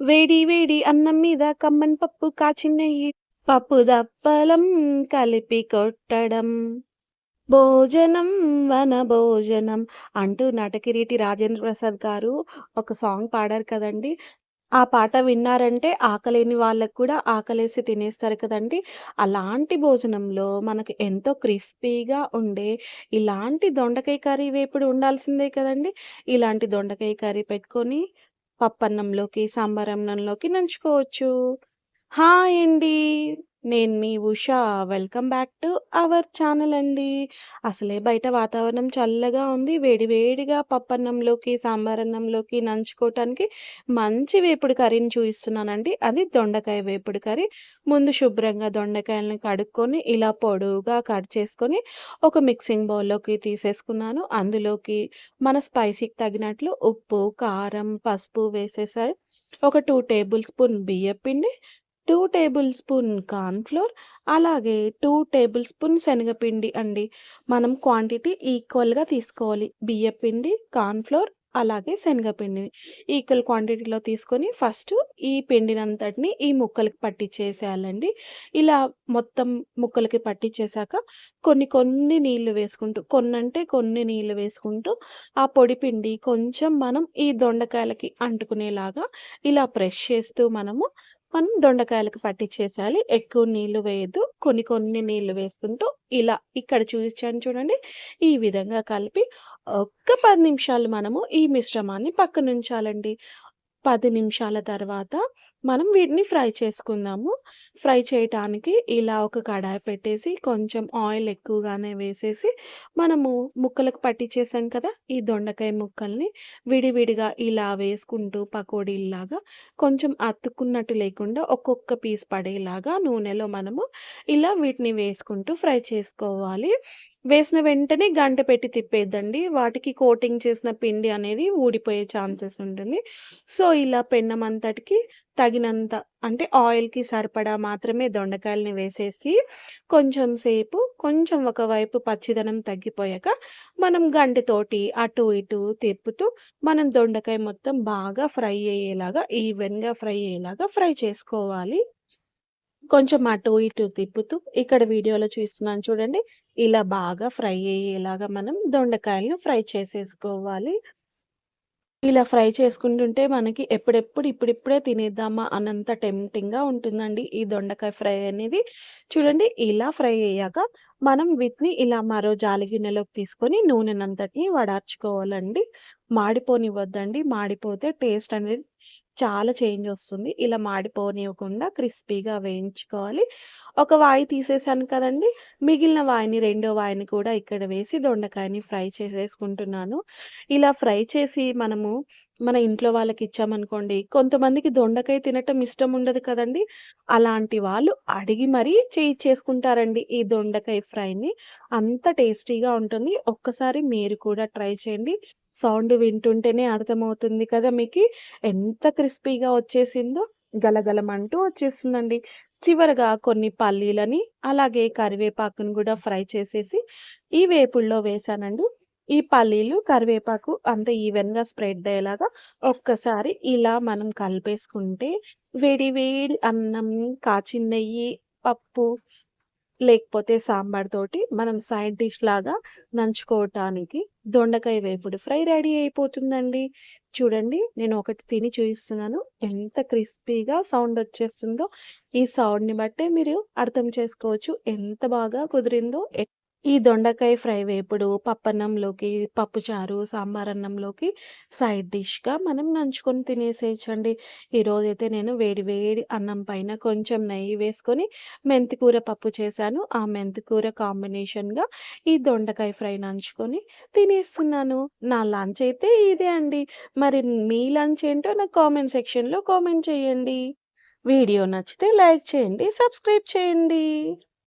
వేడి వేడి అన్నం మీద కమ్మన్ పప్పు కాచినయ్యి పప్పు దప్పలం కలిపి కొట్టడం. భోజనం వన భోజనం అంటూ నటకిరీటి రాజేంద్ర ప్రసాద్ గారు ఒక సాంగ్ పాడారు కదండి. ఆ పాట విన్నారంటే ఆకలేని వాళ్ళకి కూడా ఆకలేసి తినేస్తారు కదండి. అలాంటి భోజనంలో మనకు ఎంతో క్రిస్పీగా ఉండే ఇలాంటి దొండకాయ కర్రీ వేపుడు ఉండాల్సిందే కదండి. ఇలాంటి దొండకాయ కర్రీ పెట్టుకొని పప్పన్నంలోకి సాంబార్ అన్నంలోకి నంచుకోవచ్చు. హాయ్ అండి. నేను మీ Usha. Welcome back to our channel అండి. అసలే బయట వాతావరణం చల్లగా ఉంది. వేడివేడిగా పప్పన్నంలోకి సాంబార్ అన్నంలోకి నంచుకోవటానికి మంచి వేపుడు కర్రీని చూపిస్తున్నానండి అది దొండకాయ వేపుడు కర్రీ. ముందు శుభ్రంగా దొండకాయలను కడుక్కొని ఇలా పొడవుగా కట్ చేసుకొని ఒక మిక్సింగ్ బౌల్లోకి తీసేసుకున్నాను. అందులోకి మన స్పైసీకి తగినట్లు ఉప్పు కారం పసుపు వేసేసాయి ఒక టూ టేబుల్ స్పూన్ బియ్యం పిండి టూ టేబుల్ స్పూన్ కార్న్‌ఫ్లోర్ అలాగే టూ టేబుల్ స్పూన్ శనగపిండి అండి. మనం క్వాంటిటీ ఈక్వల్‌గా తీసుకోవాలి. బియ్యపిండి, కార్న్‌ఫ్లోర్ అలాగే శనగపిండిని ఈక్వల్ క్వాంటిటీలో తీసుకొని ఫస్ట్ ఈ పిండినంతటిని ఈ ముక్కలకి పట్టించేసేయాలండి ఇలా మొత్తం ముక్కలకి పట్టించేశాక కొన్ని కొన్ని నీళ్ళు వేసుకుంటూ కొన్నంటే కొన్ని నీళ్ళు వేసుకుంటూ ఆ పొడి పిండి కొంచెం మనం ఈ దొండకాయలకి అంటుకునేలాగా ఇలా ప్రెష్ చేస్తూ మనము మనం దొండకాయలకు పట్టించేసాలి ఎక్కువ నీళ్ళు వేయద్దు కొన్ని కొన్ని నీళ్ళు వేసుకుంటూ ఇలా ఇక్కడ చూపించాను చూడండి. ఈ విధంగా కలిపి ఒక్క పది నిమిషాలు మనము ఈ మిశ్రమాన్ని పక్కనుంచాలండి. పది నిమిషాల తర్వాత మనం వీటిని ఫ్రై చేసుకుందాము. ఫ్రై చేయటానికి ఇలా ఒక కడాయి పెట్టేసి కొంచెం ఆయిల్ ఎక్కువగానే వేసేసి మనము ముక్కలకు పట్టించేసాం కదా! ఈ దొండకాయ ముక్కల్ని విడివిడిగా ఇలా వేసుకుంటూ పకోడీలాగా కొంచెం అతుక్కున్నట్టు లేకుండా ఒక్కొక్క పీస్ పడేలాగా నూనెలో మనము ఇలా వీటిని వేసుకుంటూ ఫ్రై చేసుకోవాలి. వేసిన వెంటనే గంట పెట్టి తిప్పేద్దండి వాటికి కోటింగ్ చేసిన పిండి అనేది ఊడిపోయే ఛాన్సెస్ ఉంటుంది. సో, ఇలా పెన్నం అంతటికి తగినంత అంటే ఆయిల్‌కి సరిపడా మాత్రమే దొండకాయలని వేసేసి కొంచెం సేపు కొంచెం ఒకవైపు పచ్చిదనం తగ్గిపోయాక మనం గంటతోటి అటు ఇటు తిప్పుతూ మనం దొండకాయ మొత్తం బాగా ఫ్రై అయ్యేలాగా ఈవెన్‌గా ఫ్రై అయ్యేలాగా ఫ్రై చేసుకోవాలి. కొంచెం అటు ఇటు తిప్పుతూ ఇక్కడ వీడియోలో చూస్తున్నాను చూడండి. ఇలా బాగా ఫ్రై అయ్యేలాగా మనం దొండకాయలను ఫ్రై చేసేసుకోవాలి. ఇలా ఫ్రై చేసుకుంటుంటే మనకి ఎప్పుడెప్పుడు ఇప్పుడిప్పుడే తినేద్దామా అన్నంత టెంప్టింగ్‌గా ఉంటుందండి ఈ దొండకాయ ఫ్రై అనేది. చూడండి ఇలా ఫ్రై అయ్యాక మనం వీటిని ఇలా మరో జాలి గిన్నెలోకి తీసుకొని నూనెనంతటిని వడార్చుకోవాలండి. మాడిపోనివ్వద్దండి. మాడిపోతే టేస్ట్ అనేది చాలా చేంజ్ వస్తుంది. ఇలా మాడిపోనివ్వకుండా క్రిస్పీగా వేయించుకోవాలి. ఒక వాయి తీసేసాను కదండీ! మిగిలిన వాయిని రెండో వాయిని కూడా ఇక్కడ వేసి దొండకాయని ఫ్రై చేసేసుకుంటున్నాను. ఇలా ఫ్రై చేసి మనము మన ఇంట్లో వాళ్ళకి ఇచ్చామనుకోండి కొంతమందికి దొండకాయ తినటం ఇష్టం ఉండదు కదండి అలాంటి వాళ్ళు అడిగి మరీ చేయిచ్చేసుకుంటారండి ఈ దొండకాయ ఫ్రైని. అంత టేస్టీగా ఉంటుంది. ఒక్కసారి మీరు కూడా ట్రై చేయండి. సౌండ్ వింటుంటేనే అర్థమవుతుంది కదా మీకు ఎంత క్రిస్పీగా వచ్చేసిందో. గలగలమంటూ వచ్చేస్తుందండి. చివరగా కొన్ని పల్లీలని అలాగే కరివేపాకుని కూడా ఫ్రై చేసేసి ఈ వేపుల్లో వేశానండి. ఈ పల్లీలు, కరివేపాకు అంత ఈవెన్‌గా స్ప్రెడ్ అయ్యేలాగా ఒక్కసారి ఇలా మనం కలిపేసుకుంటే వేడి వేడి అన్నం, కాచిన నెయ్యి, పప్పు లేకపోతే సాంబార్ తోటి మనం సైడ్ డిష్ లాగా నంచుకోవటానికి దొండకాయ వేపుడు ఫ్రై రెడీ అయిపోతుందండి. చూడండి నేను ఒకటి తిని చూపిస్తున్నాను. ఎంత క్రిస్పీగా సౌండ్ వచ్చేస్తుందో. ఈ సౌండ్‌ని బట్టే మీరు అర్థం చేసుకోవచ్చు ఎంత బాగా కుదిరిందో. ఈ దొండకాయ ఫ్రై వేపుడు పప్పన్నంలోకి, పప్పుచారు, సాంబార్ అన్నంలోకి సైడ్ డిష్‌గా మనం నంచుకొని తినేసేయచ్చండి ఈరోజైతే నేను వేడి వేడి అన్నం పైన కొంచెం నెయ్యి వేసుకొని మెంతికూర పప్పు చేశాను. ఆ మెంతికూర కాంబినేషన్‌గా ఈ దొండకాయ ఫ్రై నంచుకొని తినేస్తున్నాను. నా లంచ్ అయితే ఇదే అండి. మరి మీ లంచ్ ఏంటో నాకు కామెంట్ సెక్షన్‌లో కామెంట్ చేయండి. వీడియో నచ్చితే లైక్ చేయండి. సబ్స్క్రైబ్ చేయండి.